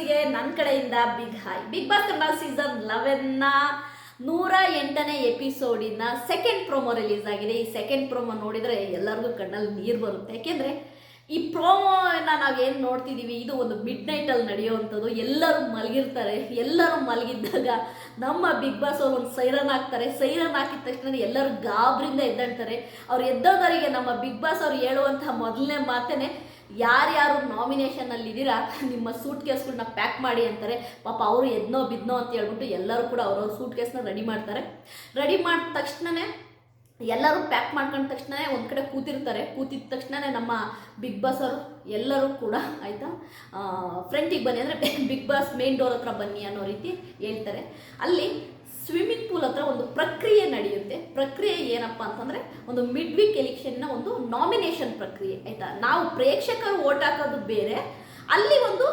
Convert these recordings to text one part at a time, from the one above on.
ವ್ಯೂವರ್ಸಿಗೆ ನನ್ನ ಕಡೆಯಿಂದ big hi big boss Kannada season ಲೆವೆನ್ನ ನೂರ ಎಂಟನೇ ಎಪಿಸೋಡಿನ ಸೆಕೆಂಡ್ ಪ್ರೋಮೋ ರಿಲೀಸ್ ಆಗಿದೆ. ಈ ಸೆಕೆಂಡ್ ಪ್ರೋಮೋ ನೋಡಿದರೆ ಎಲ್ಲರಿಗೂ ಕಣ್ಣಲ್ಲಿ ನೀರು ಬರುತ್ತೆ. ಯಾಕೆಂದರೆ ಈ ಪ್ರೋಮೋನ ನಾವೇನು ನೋಡ್ತಿದ್ದೀವಿ ಇದು ಒಂದು ಮಿಡ್ ನೈಟಲ್ಲಿ ನಡೆಯುವಂಥದ್ದು. ಎಲ್ಲರೂ ಮಲಗಿರ್ತಾರೆ. ಎಲ್ಲರೂ ಮಲಗಿದ್ದಾಗ ನಮ್ಮ ಬಿಗ್ ಬಾಸ್ ಅವ್ರು ಒಂದು ಸೈರನ್ ಹಾಕ್ತಾರೆ. ಸೈರನ್ ಹಾಕಿದ ತಕ್ಷಣ ಎಲ್ಲರೂ ಗಾಬರಿಂದ ಎದ್ದಾಡ್ತಾರೆ ಅವ್ರು ಎದ್ದೋದವರಿಗೆ ನಮ್ಮ ಬಿಗ್ ಬಾಸ್ ಅವ್ರು ಹೇಳುವಂತಹ ಮೊದಲನೇ ಮಾತೇನೆ ಯಾರ್ಯಾರು ನಾಮಿನೇಷನಲ್ಲಿ ಇದ್ದೀರಾ ನಿಮ್ಮ ಸೂಟ್ ಕೇಸ್ಗಳನ್ನ ಪ್ಯಾಕ್ ಮಾಡಿ ಅಂತಾರೆ. ಪಾಪ ಅವರು ಎದ್ನೋ ಬಿದ್ನೋ ಅಂತ ಹೇಳ್ಬಿಟ್ಟು ಎಲ್ಲರೂ ಕೂಡ ಅವ್ರವ್ರ ಸೂಟ್ ಕೇಸ್ನ ರೆಡಿ ಮಾಡ್ತಾರೆ. ರೆಡಿ ಮಾಡಿದ ತಕ್ಷಣನೇ, ಎಲ್ಲರೂ ಪ್ಯಾಕ್ ಮಾಡ್ಕೊಂಡ ತಕ್ಷಣವೇ ಒಂದು ಕಡೆ ಕೂತಿರ್ತಾರೆ. ಕೂತಿದ ತಕ್ಷಣವೇ ನಮ್ಮ ಬಿಗ್ ಬಾಸ್ ಅವರು ಎಲ್ಲರೂ ಕೂಡ, ಆಯಿತಾ? ಫ್ರಂಟಿಗೆ ಬನ್ನಿ ಅಂದರೆ ಬಿಗ್ ಬಾಸ್ ಮೇನ್ ಡೋರ್ ಹತ್ರ ಬನ್ನಿ ಅನ್ನೋ ರೀತಿ ಹೇಳ್ತಾರೆ. ಅಲ್ಲಿ ಸ್ವಿಮ್ಮಿಂಗ್ ಪೂಲ್ ಹತ್ರ ಒಂದು ಪ್ರಕ್ರಿಯೆ ನಡೆಯುತ್ತೆ. ಪ್ರಕ್ರಿಯೆ ಏನಪ್ಪ ಅಂತಂದರೆ ಒಂದು ಮಿಡ್ ವೀಕ್ ಎಲೆಕ್ಷನ್ನ ಒಂದು ನಾಮಿನೇಷನ್ ಪ್ರಕ್ರಿಯೆ, ಆಯಿತಾ? ನಾವು ಪ್ರೇಕ್ಷಕರು ಓಟ್ ಹಾಕೋದು ಬೇರೆ, ಅಲ್ಲಿ ಒಂದು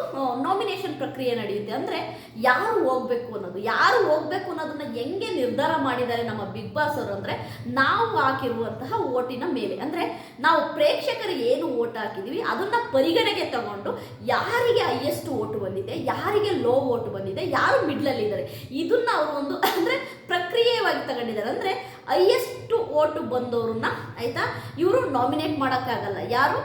ನಾಮಿನೇಷನ್ ಪ್ರಕ್ರಿಯೆ ನಡೆಯುತ್ತೆ. ಅಂದರೆ ಯಾರು ಹೋಗ್ಬೇಕು ಅನ್ನೋದು, ಯಾರು ಹೋಗ್ಬೇಕು ಅನ್ನೋದನ್ನ ಹೆಂಗೆ ನಿರ್ಧಾರ ಮಾಡಿದ್ದಾರೆ ನಮ್ಮ ಬಿಗ್ ಬಾಸ್ ಅವರು ಅಂದರೆ ನಾವು ಹಾಕಿರುವಂತಹ ಓಟಿನ ಮೇಲೆ. ಅಂದರೆ ನಾವು ಪ್ರೇಕ್ಷಕರು ಏನು ಓಟ್ ಹಾಕಿದ್ದೀವಿ ಅದನ್ನು ಪರಿಗಣೆಗೆ ತಗೊಂಡು ಯಾರಿಗೆ ಹೈಯೆಸ್ಟ್ ಓಟು ಬಂದಿದೆ, ಯಾರಿಗೆ ಲೋ ಓಟು ಬಂದಿದೆ, ಯಾರು ಮಿಡ್ಲಲ್ಲಿದ್ದಾರೆ ಇದನ್ನ ಅವರು ಒಂದು ಪ್ರಕ್ರಿಯೆಯಾಗಿ ತಗೊಂಡಿದ್ದಾರೆ. ಅಂದರೆ ಹೈಯೆಸ್ಟ್ ಓಟು ಬಂದವ್ರನ್ನ ಆಯಿತಾ? ಇವರು ನಾಮಿನೇಟ್ ಮಾಡೋಕ್ಕಾಗಲ್ಲ ಯಾರು?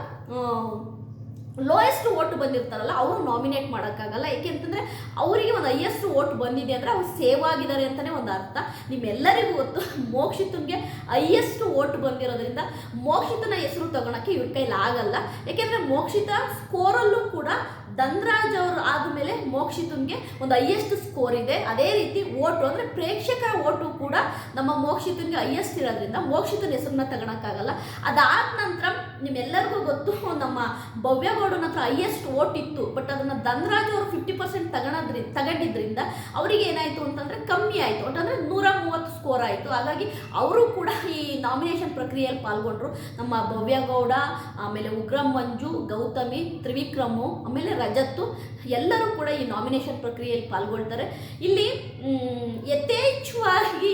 ಲೋಯೆಸ್ಟ್ ಓಟ್ ಬಂದಿರ್ತಾರಲ್ಲ, ಅವರು ನಾಮಿನೇಟ್ ಮಾಡೋಕ್ಕಾಗಲ್ಲ ಏಕೆಂತಂದರೆ ಅವರಿಗೆ ಒಂದು ಹೈಯೆಸ್ಟ್ ಓಟ್ ಬಂದಿದೆ ಅಂದರೆ ಅವ್ರು ಸೇವ್ ಆಗಿದ್ದಾರೆ ಅಂತಲೇ ಒಂದು ಅರ್ಥ. ನಿಮ್ಮೆಲ್ಲರಿಗೂ ಗೊತ್ತು, ಮೋಕ್ಷಿತನ್ಗೆ ಹೈಯೆಸ್ಟ್ ಓಟ್ ಬಂದಿರೋದ್ರಿಂದ ಮೋಕ್ಷಿತನ ಹೆಸರು ತಗೊಳಕ್ಕೆ ಇವ್ರ ಕೈಲಿ ಆಗಲ್ಲ. ಯಾಕೆಂದರೆ ಮೋಕ್ಷಿತ ಸ್ಕೋರಲ್ಲೂ ಕೂಡ ಧನ್ರಾಜ್ ಅವರು ಆದಮೇಲೆ ಮೋಕ್ಷಿತುನ್ಗೆ ಒಂದು ಹೈಯೆಸ್ಟ್ ಸ್ಕೋರ್ ಇದೆ. ಅದೇ ರೀತಿ ಓಟು ಅಂದರೆ ಪ್ರೇಕ್ಷಕರ ಓಟು ಕೂಡ ನಮ್ಮ ಮೋಕ್ಷಿತನ್ಗೆ ಹೈಯೆಸ್ಟ್ ಇರೋದ್ರಿಂದ ಮೋಕ್ಷಿತನ ಹೆಸರನ್ನ ತಗೊಳಕ್ಕಾಗಲ್ಲ. ಅದಾದ ನಂತರ ನಿಮ್ಮೆಲ್ಲರಿಗೂ ಗೊತ್ತು, ನಮ್ಮ ಭವ್ಯಗೌಡನ ಹತ್ರ ಹೈಯೆಸ್ಟ್ ಓಟ್ ಇತ್ತು. ಬಟ್ ಅದನ್ನು ಧನ್ರಾಜ್ ಅವರು ಫಿಫ್ಟಿ ಪರ್ಸೆಂಟ್ ತಗೊಳೋದ್ರಿ, ತಗೊಂಡಿದ್ರಿಂದ ಅವರಿಗೆ ಏನಾಯಿತು ಅಂತಂದರೆ ಕಮ್ಮಿ ಆಯಿತು. ಅಂತಂದರೆ ನೂರ ಮೂವತ್ತು ಸ್ಕೋರ್ ಆಯಿತು. ಹಾಗಾಗಿ ಅವರು ಕೂಡ ಈ ನಾಮಿನೇಷನ್ ಪ್ರಕ್ರಿಯೆಯಲ್ಲಿ ಪಾಲ್ಗೊಂಡ್ರು. ನಮ್ಮ ಭವ್ಯಗೌಡ ಆಮೇಲೆ ಉಗ್ರಂ ಮಂಜು, ಗೌತಮಿ, ತ್ರಿವಿಕ್ರಮು, ಆಮೇಲೆ ರಜತ್ತು ಎಲ್ಲರೂ ಕೂಡ ಈ ನಾಮಿನೇಷನ್ ಪ್ರಕ್ರಿಯೆಯಲ್ಲಿ ಪಾಲ್ಗೊಳ್ತಾರೆ. ಇಲ್ಲಿ ಯಥೇಚ್ಛವಾಗಿ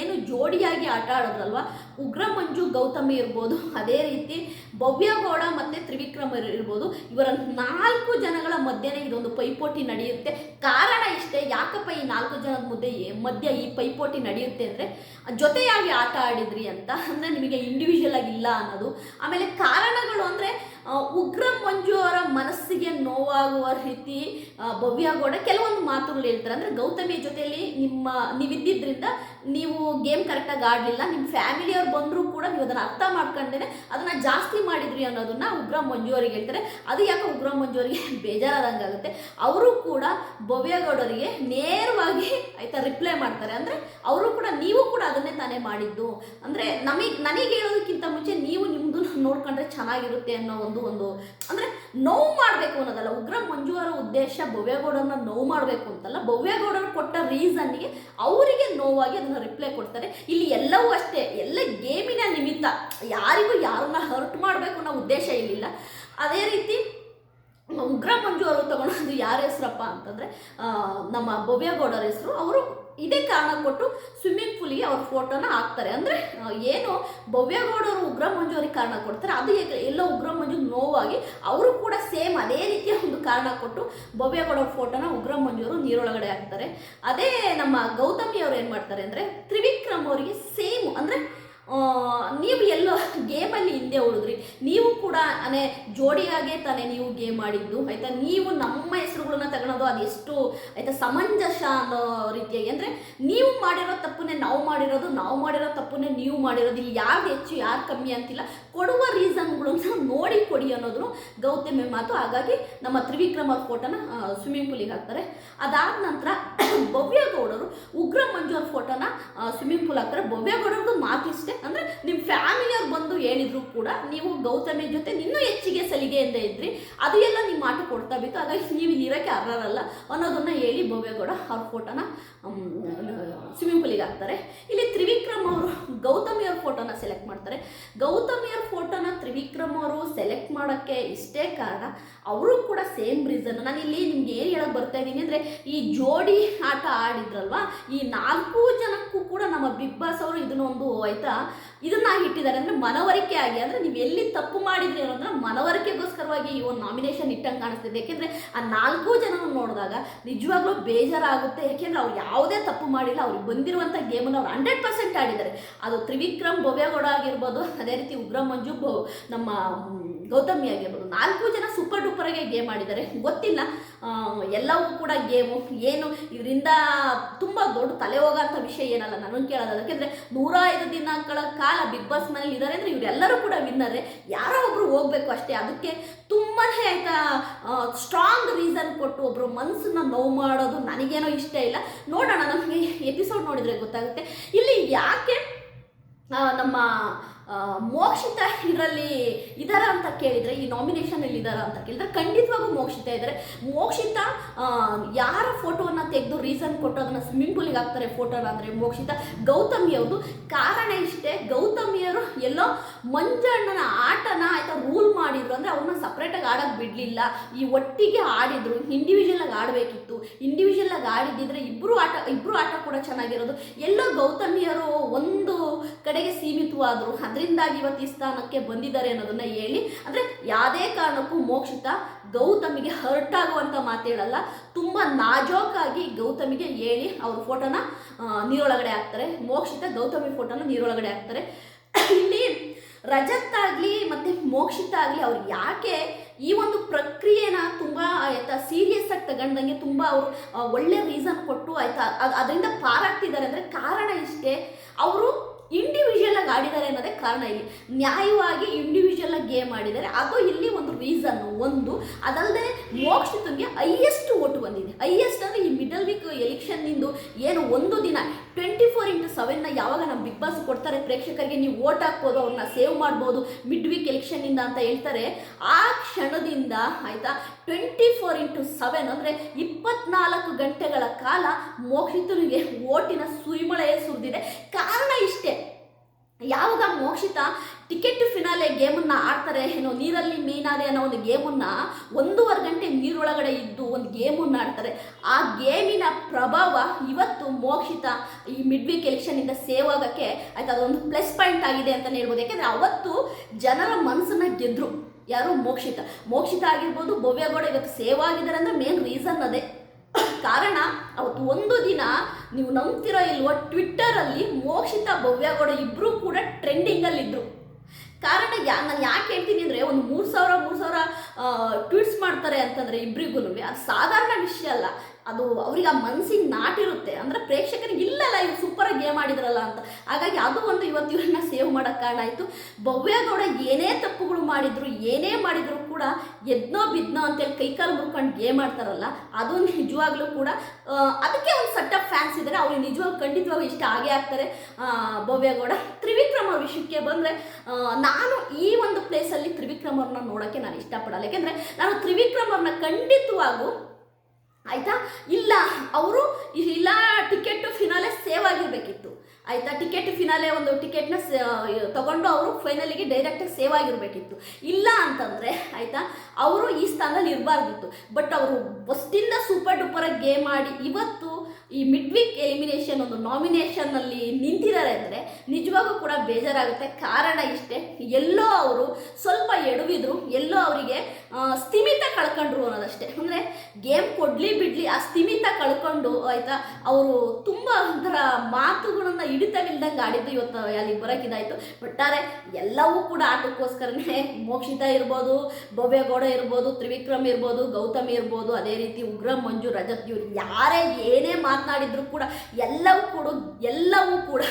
ಏನು ಜೋಡಿಯಾಗಿ ಆಟ ಆಡೋದ್ರಲ್ವ ಉಗ್ರ ಮಂಜು ಗೌತಮಿ ಇರ್ಬೋದು, ಅದೇ ರೀತಿ ಭವ್ಯಗೌಡ ಮತ್ತು ತ್ರಿವಿಕ್ರಮ ಇರ್ಬೋದು. ಇವರ ನಾಲ್ಕು ಜನಗಳ ಮಧ್ಯೆ ಇದೊಂದು ಪೈಪೋಟಿ ನಡೆಯುತ್ತೆ. ಕಾರಣ ಇಷ್ಟೇ, ಯಾಕಪ್ಪ ಈ ನಾಲ್ಕು ಜನದ ಮುದ್ದೆ ಮಧ್ಯ ಈ ಪೈಪೋಟಿ ನಡೆಯುತ್ತೆ ಅಂದರೆ, ಜೊತೆಯಾಗಿ ಆಟ ಆಡಿದ್ರಿ ಅಂತ ಅಂದರೆ ನಿಮಗೆ ಇಂಡಿವಿಜುವಲ್ ಆಗಿ ಇಲ್ಲ ಅನ್ನೋದು. ಆಮೇಲೆ ಕಾರಣಗಳು ಅಂದರೆ ಉಗ್ರ ಮಂಜು ಅವರ ಮನಸ್ಸಿಗೆ ನೋವಾಗುವ ರೀತಿ ಭವ್ಯ ಗೌಡ ಕೆಲವೊಂದು ಮಾತುಗಳು ಹೇಳ್ತಾರೆ. ಅಂದರೆ ಗೌತಮಿ ಜೊತೆಯಲ್ಲಿ ನಿಮ್ಮ ನೀವಿದ್ದಿದ್ದರಿಂದ ನೀವು ಗೇಮ್ ಕರೆಕ್ಟಾಗಿ ಆಡಲಿಲ್ಲ ನಿಮ್ಮ ಫ್ಯಾಮಿಲಿಯವ್ರು ಬಂದರೂ ಕೂಡ ನೀವು ಅದನ್ನು ಅರ್ಥ ಮಾಡ್ಕೊಂಡೇನೆ ಅದನ್ನು ಜಾಸ್ತಿ ಮಾಡಿದ್ರಿ ಅನ್ನೋದನ್ನು ಉಗ್ರ ಮಂಜು ಅವರಿಗೆ ಹೇಳ್ತಾರೆ. ಅದು ಯಾಕೆ ಉಗ್ರ ಮಂಜು ಅವರಿಗೆ ಬೇಜಾರಾದಂಗೆ ಆಗುತ್ತೆ ಅವರು ಕೂಡ ಭವ್ಯಗೌಡರಿಗೆ ನೇರವಾಗಿ ಆಯಿತಾ ರಿಪ್ಲೈ ಮಾಡ್ತಾರೆ. ಅಂದರೆ ಅವರು ಕೂಡ, ನೀವು ಕೂಡ ಅದನ್ನೇ ತಾನೇ ಮಾಡಿದ್ದು. ಅಂದರೆ ನಮಗೆ, ನನಗೆ ಹೇಳೋದಕ್ಕಿಂತ ಮುಂಚೆ ನೀವು ನಿಮ್ಮದು ನೋಡ್ಕೊಂಡ್ರೆ ಚೆನ್ನಾಗಿರುತ್ತೆ ಅನ್ನೋ ಒಂದು ಒಂದು, ಅಂದರೆ ನೋವು ಮಾಡಬೇಕು ಅನ್ನೋದಲ್ಲ ಉಗ್ರ ಮಂಜು ಅವರ ಉದ್ದೇಶ ಭವ್ಯಗೌಡರನ್ನ ನೋವು ಮಾಡಬೇಕು ಅಂತಲ್ಲ, ಭವ್ಯಗೌಡರು ಕೊಟ್ಟ ರೀಸನ್ಗೆ ಅವರಿಗೆ ನೋವಾಗಿ ಅದನ್ನು ರಿಪ್ಲೈ ಕೊಡ್ತಾರೆ. ಇಲ್ಲಿ ಎಲ್ಲವೂ ಅಷ್ಟೇ, ಎಲ್ಲ ಗೇಮಿನ ನಿಮಿತ್ತ ಯಾರಿಗೂ ಯಾರನ್ನ ಹರ್ಟ್ ಮಾಡಬೇಕು ಅನ್ನೋ ಉದ್ದೇಶ ಇಲ್ಲಿಲ್ಲ. ಅದೇ ರೀತಿ, ಉಗ್ರ ಮಂಜು ಅವರು ತಗೊಂಡು ಯಾರ ಹೆಸರಪ್ಪ ಅಂತಂದರೆ ನಮ್ಮ ಭವ್ಯಗೌಡರ ಹೆಸರು. ಅವರು ಇದೇ ಕಾರಣ ಕೊಟ್ಟು ಸ್ವಿಮ್ಮಿಂಗ್ ಪೂಲಿಗೆ ಅವ್ರ ಫೋಟೋನ ಹಾಕ್ತಾರೆ. ಅಂದರೆ ಏನು ಭವ್ಯಗೌಡರು ಉಗ್ರ ಮಂಜು ಅವ್ರಿಗೆ ಕಾರಣ ಕೊಡ್ತಾರೆ. ಅದು ಎಲ್ಲೋ ಉಗ್ರ ಮಂಜು ನೋವಾಗಿ ಅವರು ಕೂಡ ಸೇಮ್ ಅದೇ ರೀತಿಯ ಒಂದು ಕಾರಣ ಕೊಟ್ಟು ಭವ್ಯಗೌಡ ಅವ್ರ ಫೋಟೋನ ಉಗ್ರ ಮಂಜು ಅವರು ನೀರೊಳಗಡೆ ಹಾಕ್ತಾರೆ. ಅದೇ ನಮ್ಮ ಗೌತಮಿ ಅವರು ಏನು ಮಾಡ್ತಾರೆ ಅಂದರೆ, ತ್ರಿವಿಕ್ರಮ್ ಅವರಿಗೆ ಸೇಮ್, ಅಂದರೆ ನೀವು ಎಲ್ಲೋ ಗೇಮಲ್ಲಿ ಹಿಂದೆ ಉಳಿದ್ರಿ. ನೀವು ಕೂಡ ಅನೇ ಜೋಡಿಯಾಗೆ ತಾನೇ ನೀವು ಗೇಮ್ ಆಡಿದ್ದು. ಆಯಿತಾ? ನೀವು ನಮ್ಮ ಹೆಸರುಗಳನ್ನ ತಗೊಳೋದು ಅದೆಷ್ಟು ಆಯಿತಾ, ಸಮಂಜಸ ಅನ್ನೋ ರೀತಿಯಾಗಿ ಅಂದರೆ ನೀವು ಮಾಡಿರೋ ತಪ್ಪನ್ನೇ ನಾವು ಮಾಡಿರೋದು, ನಾವು ಮಾಡಿರೋ ತಪ್ಪನ್ನೇ ನೀವು ಮಾಡಿರೋದು. ಇಲ್ಲಿ ಯಾರು ಹೆಚ್ಚು ಯಾರು ಕಮ್ಮಿ ಅಂತಿಲ್ಲ. ಕೊಡುವ ರೀಸನ್ಗಳನ್ನ ನೋಡಿ ಕೊಡಿ ಅನ್ನೋದು ಗೌತಮಿ ಮಾತು. ಹಾಗಾಗಿ ನಮ್ಮ ತ್ರಿವಿಕ್ರಮ ಫೋಟೋನ ಸ್ವಿಮ್ಮಿಂಗ್ ಪೂಲಿಗೆ ಹಾಕ್ತಾರೆ. ಅದಾದ ನಂತರ ಭವ್ಯಗೌಡರು ಉಗ್ರ ಮಂಜು ಅವ್ರ ಫೋಟೋನ ಸ್ವಿಮ್ಮಿಂಗ್ ಪೂಲ್ ಹಾಕ್ತಾರೆ. ಭವ್ಯಗೌಡರದು ಮಾತಿಷ್ಟೇ. ಅಂದರೆ ನಿಮ್ಮ ಫ್ಯಾಮಿಲಿಯವ್ರು ಬಂದು ಹೇಳಿದ್ರು ಕೂಡ ನೀವು ಗೌತಮಿ ಜೊತೆ ಇನ್ನೂ ಹೆಚ್ಚಿಗೆ ಸಲಿಗೆಯಿಂದ ಇದ್ರಿ. ಅದು ಎಲ್ಲ ನಿಮ್ಮ ಮಾತು ಕೊಡ್ತಾ ಬಿತ್ತು. ಹಾಗಾಗಿ ನೀವು ಇಲ್ಲಿ ಇರೋಕ್ಕೆ ಅರ್ಹರಲ್ಲ ಅನ್ನೋದನ್ನ ಹೇಳಿ ಭವ್ಯಗೌಡ ಅವ್ರ ಫೋಟೋನ ಸ್ವಿಮ್ಮಿಂಗ್ ಪೂಲಿಗೆ ಹಾಕ್ತಾರೆ. ಇಲ್ಲಿ ತ್ರಿವಿಕ್ರಮ್ ಅವರು ಗೌತಮಿ ಅವ್ರ ಫೋಟೋನ ಸೆಲೆಕ್ಟ್ ಮಾಡ್ತಾರೆ. ಗೌತಮಿ ಅವ್ರ ಫೋಟೋನ ತ್ರಿವಿಕ್ರಮ್ ಅವರು ಸೆಲೆಕ್ಟ್ ಮಾಡೋಕ್ಕೆ ಇಷ್ಟೇ ಕಾರಣ ಅವರು ಕೂಡ ಸೇಮ್ ರೀಸನ್ ನಾನು ಇಲ್ಲಿ ನಿಮ್ಗೆ ಏನು ಹೇಳೋಕೆ ಬರ್ತಾ ಇದ್ದೀನಿ ಅಂದರೆ ಈ ಜೋಡಿ ಆಟ ಆಡಿದ್ರಲ್ವಾ, ಈ ನಾಲ್ಕು ಜನಕ್ಕೂ ಕೂಡ ನಮ್ಮ ಬಿಗ್ ಬಾಸ್ ಅವರು ಇದನ್ನೊಂದು ಆಯ್ತಾ ಇದನ್ನ ಇಟ್ಟಿದ್ದಾರೆ ಅಂದ್ರೆ ಮನವರಿಕೆ ಆಗಿ, ಅಂದ್ರೆ ನೀವು ಎಲ್ಲಿ ತಪ್ಪು ಮಾಡಿದ್ರಿ ಅನ್ನೋದನ್ನ ಮನವರಿಕೆಗೋಸ್ಕರವಾಗಿ ಈ ಒಂದು ನಾಮಿನೇಷನ್ ಇಟ್ಟಂಗೆ ಕಾಣಿಸ್ತಿದೆ. ಯಾಕೆಂದ್ರೆ ಆ ನಾಲ್ಕು ಜನ ನೋಡಿದಾಗ ನಿಜವಾಗ್ಲೂ ಬೇಜಾರಾಗುತ್ತೆ. ಯಾಕೆಂದ್ರೆ ಅವ್ರು ಯಾವುದೇ ತಪ್ಪು ಮಾಡಿಲ್ಲ, ಅವ್ರಿಗೆ ಬಂದಿರುವಂಥ ಗೇಮನ್ನು ಅವ್ರು ಹಂಡ್ರೆಡ್ ಪರ್ಸೆಂಟ್ ಆಡಿದ್ದಾರೆ. ಅದು ತ್ರಿವಿಕ್ರಮ್ ಭವ್ಯಗೌಡ ಆಗಿರ್ಬೋದು, ಅದೇ ರೀತಿ ಉಗ್ರ ಮಂಜು ನಮ್ಮ ಗೌತಮಿ ಆಗಿರ್ಬೋದು. ನಾಲ್ಕು ಜನ ಸೂಪರ್ ಡೂಪರಾಗೆ ಗೇಮ್ ಆಡಿದ್ದಾರೆ. ಗೊತ್ತಿಲ್ಲ. ಎಲ್ಲವೂ ಕೂಡ ಗೇಮು. ಏನು, ಇದರಿಂದ ತುಂಬ ದೊಡ್ಡ ತಲೆ ಹೋಗೋಂಥ ವಿಷಯ ಏನಲ್ಲ. ನಾನು ಕೇಳೋದು ಯಾಕೆಂದರೆ ನೂರ ಐದು ದಿನಗಳ ಕಾಲ ಬಿಗ್ ಬಾಸ್ ಮನೇಲಿ ಇದ್ದಾರೆ ಅಂದರೆ ಇವರೆಲ್ಲರೂ ಕೂಡ ವಿನ್ನರೆ ಯಾರೋ ಒಬ್ರು ಹೋಗ್ಬೇಕು ಅಷ್ಟೇ. ಅದಕ್ಕೆ ತುಂಬಾ ಆಯಿತಾ ಸ್ಟ್ರಾಂಗ್ ರೀಸನ್ ಕೊಟ್ಟು ಒಬ್ಬರು ಮನಸ್ಸನ್ನ ನೋವು ಮಾಡೋದು ನನಗೇನೋ ಇಷ್ಟ ಇಲ್ಲ. ನೋಡೋಣ, ನಮಗೆ ಎಪಿಸೋಡ್ ನೋಡಿದರೆ ಗೊತ್ತಾಗುತ್ತೆ. ಇಲ್ಲಿ ಯಾಕೆ ನಮ್ಮ ಮೋಕ್ಷಿತ ಇದರಲ್ಲಿ ಇದಾರ ಅಂತ ಕೇಳಿದರೆ, ಈ ನಾಮಿನೇಷನಲ್ಲಿ ಇದಾರ ಅಂತ ಕೇಳಿದ್ರೆ ಖಂಡಿತವಾಗೂ ಮೋಕ್ಷಿತ ಇದ್ದಾರೆ ಮೋಕ್ಷಿತ ಯಾರ ಫೋಟೋವನ್ನು ತೆಗೆದು ರೀಸನ್ ಕೊಟ್ಟು ಅದನ್ನ ಸ್ವಿಮ್ಮಿಂಗ್ ಪೂಲಿಗೆ ಹಾಕ್ತಾರೆ ಫೋಟೋನ ಅಂದರೆ ಮೋಕ್ಷಿತ. ಗೌತಮಿ ಅವ್ರದ್ದು ಕಾರಣ ಇಷ್ಟೇ. ಗೌತಮಿಯರು ಎಲ್ಲೋ ಮಂಜಣ್ಣನ ಆಟನ ಆಯ್ತಾ ರೂಲ್ ಮಾಡಿದ್ರು ಅಂದರೆ ಅವ್ರನ್ನ ಸಪ್ರೇಟಾಗಿ ಆಡೋಕೆ ಬಿಡಲಿಲ್ಲ. ಈ ಒಟ್ಟಿಗೆ ಆಡಿದ್ರು ಇಂಡಿವಿಜುವಲಾಗಿ ಆಡಬೇಕಿತ್ತು. ಇಂಡಿವಿಜುವಲಾಗಿ ಆಡಿದ್ದಿದ್ರೆ ಇಬ್ಬರು ಆಟ ಇಬ್ಬರು ಆಟ ಕೂಡ ಚೆನ್ನಾಗಿರೋದು. ಎಲ್ಲೋ ಗೌತಮಿಯರು ಒಂದು ಕಡೆಗೆ ಸೀಮಿತವಾದರು ಅದರಿಂದಾಗಿ ಇವತ್ತು ಈ ಸ್ಥಾನಕ್ಕೆ ಬಂದಿದ್ದಾರೆ ಅನ್ನೋದನ್ನ ಹೇಳಿ. ಅಂದ್ರೆ ಯಾವುದೇ ಕಾರಣಕ್ಕೂ ಮೋಕ್ಷಿತ ಗೌತಮಿಗೆ ಹರ್ಟ್ ಆಗುವಂತ ಮಾತು ಹೇಳಲ್ಲ. ತುಂಬಾ ನಾಜೋಕಾಗಿ ಗೌತಮಿಗೆ ಹೇಳಿ ಅವ್ರ ಫೋಟೋನ ನೀರೊಳಗಡೆ ಹಾಕ್ತಾರೆ. ಮೋಕ್ಷಿತ ಗೌತಮಿ ಫೋಟೋನ ನೀರೊಳಗಡೆ ಹಾಕ್ತಾರೆ. ಇಲ್ಲಿ ರಜತ್ ಆಗಲಿ ಮತ್ತು ಮೋಕ್ಷಿತ ಆಗಲಿ ಅವ್ರು ಯಾಕೆ ಈ ಒಂದು ಪ್ರಕ್ರಿಯೆನ ತುಂಬ ಆಯ್ತಾ ಸೀರಿಯಸ್ ಆಗಿ ತಗೊಂಡಂಗೆ ತುಂಬ ಅವರು ಒಳ್ಳೆ ರೀಸನ್ ಕೊಟ್ಟು ಆಯ್ತಾ ಅದು, ಅದರಿಂದ ಪಾರಾಗ್ತಿದ್ದಾರೆ. ಅಂದರೆ ಕಾರಣ ಇಷ್ಟೇ. ಅವರು ಇಂಡಿವಿಜುವಲ್ ಆಗಿ ಆಡಿದ್ದಾರೆ ಅನ್ನೋದೇ ಕಾರಣ ಇಲ್ಲಿ. ನ್ಯಾಯವಾಗಿ ಇಂಡಿವಿಜುವಲ್ ಆಗಿ ಗೇಮ್ ಆಡಿದ್ದಾರೆ. ಅದು ಇಲ್ಲಿ ಒಂದು ರೀಸನ್ ಒಂದು. ಅದಲ್ಲದೆ ಮೋಕ್ಷಿತಂಗೆ ಹೈಯೆಸ್ಟ್ ಓಟ್ ಬಂದಿದೆ. ಹೈಯೆಸ್ಟ್ ಅಂದರೆ ಈ ಮಿಡಲ್ ವೀಕ್ ಎಲೆಕ್ಷನ್ನಿಂದು ಏನು ಒಂದು ದಿನ ಟ್ವೆಂಟಿ ಫೋರ್ ಇಂಟು ಸೆವೆನ್ನ ಯಾವಾಗ ನಮ್ಮ ಬಿಗ್ ಬಾಸ್ ಕೊಡ್ತಾರೆ? ಪ್ರೇಕ್ಷಕರಿಗೆ ನೀವು ಓಟ್ ಹಾಕ್ಬೋದು, ಅವ್ರನ್ನ ಸೇವ್ ಮಾಡ್ಬೋದು ಮಿಡ್ ವೀಕ್ ಎಲೆಕ್ಷನ್ನಿಂದ ಅಂತ ಹೇಳ್ತಾರೆ. ಆ ಕ್ಷಣದಿಂದ ಆಯಿತಾ ಟ್ವೆಂಟಿ ಫೋರ್ ಇಂಟು ಸೆವೆನ್ ಅಂದರೆ ಇಪ್ಪತ್ನಾಲ್ಕು ಗಂಟೆಗಳ ಕಾಲ ಮೋಕ್ಷಿತರಿಗೆ ಓಟಿನ ಸುರಿಮಳೆಯೇ ಸುರಿದಿದೆ. ಕಾರಣ ಇಷ್ಟೇ. ಯಾವಾಗ ಮೋಕ್ಷಿತ ಟಿಕೆಟ್ ಫಿನಾಲೆ ಗೇಮನ್ನು ಆಡ್ತಾರೆ ಏನೋ ನೀರಲ್ಲಿ ಮೀನಾದೆ ಅನ್ನೋ ಒಂದು ಗೇಮನ್ನು ಒಂದೂವರೆ ಗಂಟೆ ನೀರೊಳಗಡೆ ಇದ್ದು ಒಂದು ಗೇಮನ್ನು ಆಡ್ತಾರೆ. ಆ ಗೇಮಿನ ಪ್ರಭಾವ ಇವತ್ತು ಮೋಕ್ಷಿತ ಈ ಮಿಡ್ ವೀಕ್ ಎಲೆಕ್ಷನಿಂದ ಸೇವ್ ಆಗೋಕ್ಕೆ ಆಯ್ತು ಅದೊಂದು ಪ್ಲಸ್ ಪಾಯಿಂಟ್ ಆಗಿದೆ ಅಂತಲೇ ಹೇಳ್ಬೋದು. ಯಾಕೆಂದರೆ ಅವತ್ತು ಜನರ ಮನಸ್ಸನ್ನು ಗೆದ್ರು. ಯಾರು ಮೋಕ್ಷಿತ? ಮೋಕ್ಷಿತ ಆಗಿರ್ಬೋದು ಭವ್ಯಗೌಡ ಇವತ್ತು ಸೇವ್ ಆಗಿದ್ದಾರೆ ಅಂದರೆ ಮೇನ್ ರೀಸನ್ ಅದೇ. ಕಾರಣ, ಅವತ್ತು ಒಂದು ದಿನ ನೀವು ನಂಬ್ತಿರೋ ಇಲ್ವೋ ಟ್ವಿಟ್ಟರಲ್ಲಿ ಮೋಕ್ಷಿತ ಭವ್ಯಗೌಡ ಇಬ್ಬರೂ ಕೂಡ ಟ್ರೆಂಡಿಂಗಲ್ಲಿದ್ದರು ಕಾರಣ ಯಾ, ನಾನು ಯಾಕೆ ಹೇಳ್ತೀನಿ ಅಂದರೆ ಒಂದು ಮೂರು ಸಾವಿರ ಮೂರು ಸಾವಿರ ಟ್ವೀಟ್ಸ್ ಮಾಡ್ತಾರೆ ಅಂತಂದರೆ ಇಬ್ಬರಿಗೂ ಅದು ಸಾಧಾರಣ ವಿಷಯ ಅಲ್ಲ. ಅದು ಅವ್ರಿಗೆ ಆ ಮನಸ್ಸಿಗೆ ನಾಟಿರುತ್ತೆ. ಅಂದರೆ ಪ್ರೇಕ್ಷಕರಿಗೆ ಇಲ್ಲಲ್ಲ ಇವ್ರು ಆಡಿದ್ರಲ್ಲ ಅಂತ. ಹಾಗಾಗಿ ಅದು ಒಂದು ಇವತ್ತು ಇವ್ರನ್ನ ಸೇವ್ ಮಾಡೋಕ್ಕೆ ಕಾರಣ ಆಯಿತು. ಭವ್ಯಗೌಡ ಏನೇ ತಪ್ಪುಗಳು ಮಾಡಿದ್ರು, ಏನೇ ಮಾಡಿದ್ರು ಕೂಡ ಎದ್ನೋ ಬಿದ್ನೋ ಅಂತೇಳಿ ಕೈಕಾಲು ಮುರ್ಕೊಂಡು ಗೇಮ್ ಆಡ್ತಾರಲ್ಲ, ಅದು ನಿಜವಾಗ್ಲೂ ಕೂಡ ಅದಕ್ಕೆ ಒಂದು ಸೆಟ್ ಆಫ್ ಫ್ಯಾನ್ಸ್ ಇದ್ದಾರೆ ಅವ್ರಿಗೆ ನಿಜವಾಗ್ಲೂ ಖಂಡಿತವಾಗೂ ಇಷ್ಟ ಆಗೇ ಆಗ್ತಾರೆ ಭವ್ಯಗೌಡ. ತ್ರಿವಿಕ್ರಮ ಅವ್ರ ವಿಷಯಕ್ಕೆ ಬಂದರೆ ನಾನು ಈ ಒಂದು ಪ್ಲೇಸಲ್ಲಿ ಅವ್ರನ್ನ ನೋಡೋಕ್ಕೆ ನಾನು ಇಷ್ಟಪಡಲ್ಲ. ಯಾಕೆಂದರೆ ನಾನು ತ್ರಿವಿಕ್ರಮ್ ಅವ್ರನ್ನ ಖಂಡಿತವಾಗೂ ಆಯಿತಾ? ಇಲ್ಲ, ಅವರು ಇಲ್ಲ ಟಿಕೆಟ್ ಫಿನಾಲೆ ಸೇವ್ ಆಗಿರಬೇಕಿತ್ತು. ಆಯಿತಾ? ಟಿಕೆಟ್ ಫಿನಾಲೆ ಒಂದು ಟಿಕೆಟ್ನ ತಗೊಂಡು ಅವರು ಫೈನಲಿಗೆ ಡೈರೆಕ್ಟಾಗಿ ಸೇವ್ ಆಗಿರಬೇಕಿತ್ತು. ಇಲ್ಲ ಅಂತಂದರೆ, ಆಯಿತಾ? ಅವರು ಈ ಸ್ಥಾನದಲ್ಲಿ ಇರಬಾರ್ದಿತ್ತು ಬಟ್ ಅವರು ಫಸ್ಟಿಂದ ಸೂಪರ್ ಡೂಪರಾಗಿ ಗೇಮ್ ಆಡಿ ಇವತ್ತು ಈ ಮಿಡ್ ವೀಕ್ ಎಲಿಮಿನೇಷನ್ ಒಂದು ನಾಮಿನೇಷನ್ನಲ್ಲಿ ನಿಂತಿದ್ದಾರೆ ಅಂದರೆ ನಿಜವಾಗೂ ಕೂಡ ಬೇಜಾರಾಗುತ್ತೆ. ಕಾರಣ ಇಷ್ಟೇ. ಎಲ್ಲೋ ಅವರು ಸ್ವಲ್ಪ ಎಡವಿದ್ರು, ಎಲ್ಲೋ ಅವರಿಗೆ ಸ್ಥಿಮಿತ ಕಳ್ಕೊಂಡ್ರು ಅನ್ನೋದಷ್ಟೇ. ಅಂದರೆ ಗೇಮ್ ಕೊಡಲಿ ಬಿಡಲಿ ಆ ಸ್ಥಿಮಿತ ಕಳ್ಕೊಂಡು, ಆಯಿತಾ, ಅವರು ತುಂಬ ಒಂಥರ ಮಾತುಗಳನ್ನು ಹಿಡಿತವಿಲ್ದಂಗೆ ಆಡಿದ್ದು ಇವತ್ತು ಅಲ್ಲಿ ಬರೋಕ್ಕಿದಾಯಿತು ಒಟ್ಟಾರೆ ಎಲ್ಲವೂ ಕೂಡ ಆಟಕ್ಕೋಸ್ಕರನೇ ಮೋಕ್ಷಿತ ಇರ್ಬೋದು ಭವ್ಯಗೌಡ ಇರ್ಬೋದು, ತ್ರಿವಿಕ್ರಮ್ ಇರ್ಬೋದು, ಗೌತಮ್ ಇರ್ಬೋದು, ಅದೇ ರೀತಿ ಉಗ್ರ, ಮಂಜು, ರಜತ್, ಇವ್ರು ಯಾರೇ ಏನೇ ಮಾತನಾಡಿದ್ರು ಕೂಡ ಎಲ್ಲವೂ ಕೂಡ ಎಲ್ಲವೂ ಕೂಡ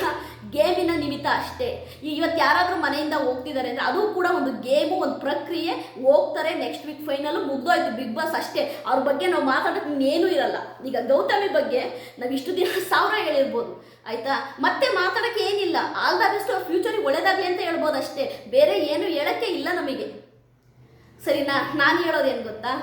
ಗೇಮಿನ ನಿಮಿತ್ತ ಅಷ್ಟೇ. ಇವತ್ತು ಯಾರಾದರೂ ಮನೆಯಿಂದ ಹೋಗ್ತಿದ್ದಾರೆ ಅಂದರೆ ಅದು ಕೂಡ ಒಂದು ಗೇಮು, ಒಂದು ಪ್ರಕ್ರಿಯೆ. ಹೋಗ್ತಾರೆ ನೆಕ್ಸ್ಟ್ ವೀಕ್ ಫೈನಲ್ ಮುಗ್ದೋಯ್ತು ಬಿಗ್ ಬಾಸ್ ಅಷ್ಟೇ. ಅವ್ರ ಬಗ್ಗೆ ನಾವು ಮಾತಾಡೋಕೆ ಇನ್ನೇನೂ ಇರಲ್ಲ. ಈಗ ಗೌತಮಿ ಬಗ್ಗೆ ನಾವು ಇಷ್ಟು ದಿನ ಸಾವಿರ ಹೇಳಿರ್ಬೋದು, ಆಯಿತಾ? ಮತ್ತೆ ಮಾತಾಡೋಕ್ಕೆ ಏನಿಲ್ಲ. ಆಲ್ ದ ಬೆಸ್ಟ್ ಅವ್ರ ಫ್ಯೂಚರಿಗೆ ಒಳ್ಳೇದಾಗಲಿ ಅಂತ ಹೇಳ್ಬೋದು ಅಷ್ಟೇ ಬೇರೆ ಏನು ಹೇಳೋಕ್ಕೆ ಇಲ್ಲ ನಮಗೆ. ಸರಿನಾ? ನಾನು ಹೇಳೋದು ಏನು ಗೊತ್ತಾ?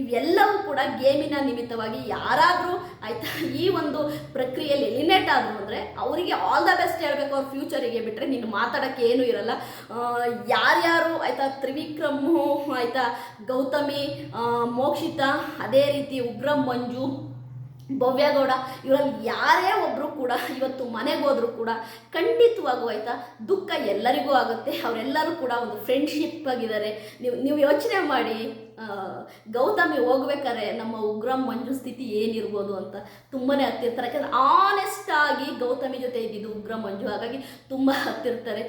ಇವೆಲ್ಲವೂ ಕೂಡ ಗೇಮಿನ ನಿಮಿತ್ತವಾಗಿ ಯಾರಾದರೂ ಆಯಿತಾ, ಈ ಒಂದು ಪ್ರಕ್ರಿಯೆಯಲ್ಲಿ ಎಲಿಮಿನೇಟ್ ಆದರು ಅಂದರೆ ಅವರಿಗೆ ಆಲ್ ದ ಬೆಸ್ಟ್ ಹೇಳಬೇಕು ಅವ್ರ ಫ್ಯೂಚರಿಗೆ ಬಿಟ್ಟರೆ ನೀನು ಮಾತಾಡೋಕ್ಕೆ ಏನೂ ಇರಲ್ಲ. ಯಾರ್ಯಾರು ಆಯಿತಾ, ತ್ರಿವಿಕ್ರಮು, ಆಯಿತಾ, ಗೌತಮಿ ಮೋಕ್ಷಿತ, ಅದೇ ರೀತಿ ಉಗ್ರಂ, ಮಂಜು, ಭವ್ಯಗೌಡ ಇವರಲ್ಲಿ ಯಾರೇ ಒಬ್ಬರು ಕೂಡ ಇವತ್ತು ಮನೆಗೆ ಹೋದರೂ ಕೂಡ ಖಂಡಿತವಾಗೂ ಆಯಿತಾ ದುಃಖ ಎಲ್ಲರಿಗೂ ಆಗುತ್ತೆ. ಅವರೆಲ್ಲರೂ ಕೂಡ ಒಂದು ಫ್ರೆಂಡ್ಶಿಪ್ ಆಗಿದ್ದಾರೆ. ನೀವು ನೀವು ಯೋಚನೆ ಮಾಡಿ. ಗೌತಮಿ ಹೋಗ್ಬೇಕಾದ್ರೆ ನಮ್ಮ ಉಗ್ರಂ ಮಂಜು ಸ್ಥಿತಿ ಏನಿರ್ಬೋದು ಅಂತ ತುಂಬಾ ಹತ್ತಿರ್ತಾರೆ. ಯಾಕಂದ್ರೆ ಆನೆಸ್ಟ್ ಆಗಿ ಗೌತಮಿ ಜೊತೆ ಇದ್ದಿದ್ದು ಉಗ್ರ ಮಂಜು, ಹಾಗಾಗಿ ತುಂಬ ಹತ್ತಿರ್ತಾರೆ.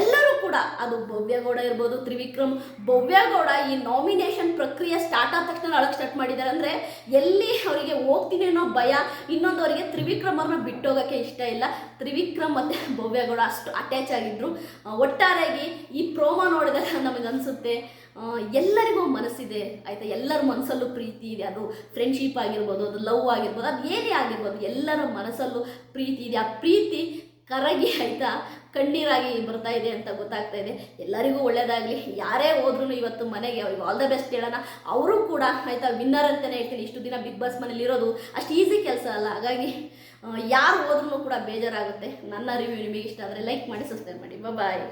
ಎಲ್ಲರೂ ಕೂಡ ಅದು ಭವ್ಯಗೌಡ ಇರ್ಬೋದು, ತ್ರಿವಿಕ್ರಮ್ ಭವ್ಯಗೌಡ ಈ ನಾಮಿನೇಷನ್ ಪ್ರಕ್ರಿಯೆ ಸ್ಟಾರ್ಟ್ ಆದ ತಕ್ಷಣ ಅಳಕ್ಕೆ ಸ್ಟಾರ್ಟ್ ಮಾಡಿದ್ದಾರೆ. ಅಂದರೆ ಎಲ್ಲಿ ಅವರಿಗೆ ಹೋಗ್ತೀನಿ ಅನ್ನೋ ಭಯ ಇನ್ನೊಂದು ಅವರಿಗೆ ತ್ರಿವಿಕ್ರಮ್ ಅವ್ರನ್ನ ಬಿಟ್ಟೋಗೋಕ್ಕೆ ಇಷ್ಟ ಇಲ್ಲ. ತ್ರಿವಿಕ್ರಮ್ ಮತ್ತು ಭವ್ಯಗೌಡ ಅಷ್ಟು ಅಟ್ಯಾಚ್ ಆಗಿದ್ರು. ಒಟ್ಟಾರೆಯಾಗಿ ಈ ಪ್ರೋಮೋ ನೋಡಿದಾಗ ನಮಗೆ ಅನಿಸುತ್ತೆ ಎಲ್ಲರಿಗೂ ಮನಸ್ಸಿದೆ. ಆಯಿತಾ? ಎಲ್ಲರ ಮನಸ್ಸಲ್ಲೂ ಪ್ರೀತಿ ಇದೆ. ಅದು ಫ್ರೆಂಡ್ಶಿಪ್ ಆಗಿರ್ಬೋದು, ಅದು ಲವ್ ಆಗಿರ್ಬೋದು, ಅದು ಏನೇ ಆಗಿರ್ಬೋದು, ಎಲ್ಲರ ಮನಸ್ಸಲ್ಲೂ ಪ್ರೀತಿ ಇದೆ. ಆ ಪ್ರೀತಿ ಕರಗಿ, ಆಯಿತಾ? ಕಣ್ಣೀರಾಗಿ ಬರ್ತಾ ಇದೆ ಅಂತ ಗೊತ್ತಾಗ್ತಾ ಇದೆ. ಎಲ್ಲರಿಗೂ ಒಳ್ಳೆಯದಾಗಲಿ ಯಾರೇ ಹೋದ್ರೂ ಇವತ್ತು ಮನೆಗೆ ಅವ್ರಿಗೆ ಆಲ್ ದ ಬೆಸ್ಟ್ ಹೇಳೋಣ ಅವರು ಕೂಡ, ಆಯಿತಾ? ವಿನ್ನರ್ ಅಂತಲೇ ಹೇಳ್ತೀನಿ. ಇಷ್ಟು ದಿನ ಬಿಗ್ ಬಾಸ್ ಮನೇಲಿ ಇರೋದು ಅಷ್ಟು ಈಸಿ ಕೆಲಸ ಅಲ್ಲ. ಹಾಗಾಗಿ ಯಾರು ಹೋದ್ರೂ ಕೂಡ ಬೇಜಾರಾಗುತ್ತೆ. ನನ್ನ ರಿವ್ಯೂ ನಿಮಗೆ ಇಷ್ಟ ಆದರೆ ಲೈಕ್ ಮಾಡಿ ಸಬ್ಸ್ಕ್ರೈಬ್ ಮಾಡಿ. ಬಾಯ್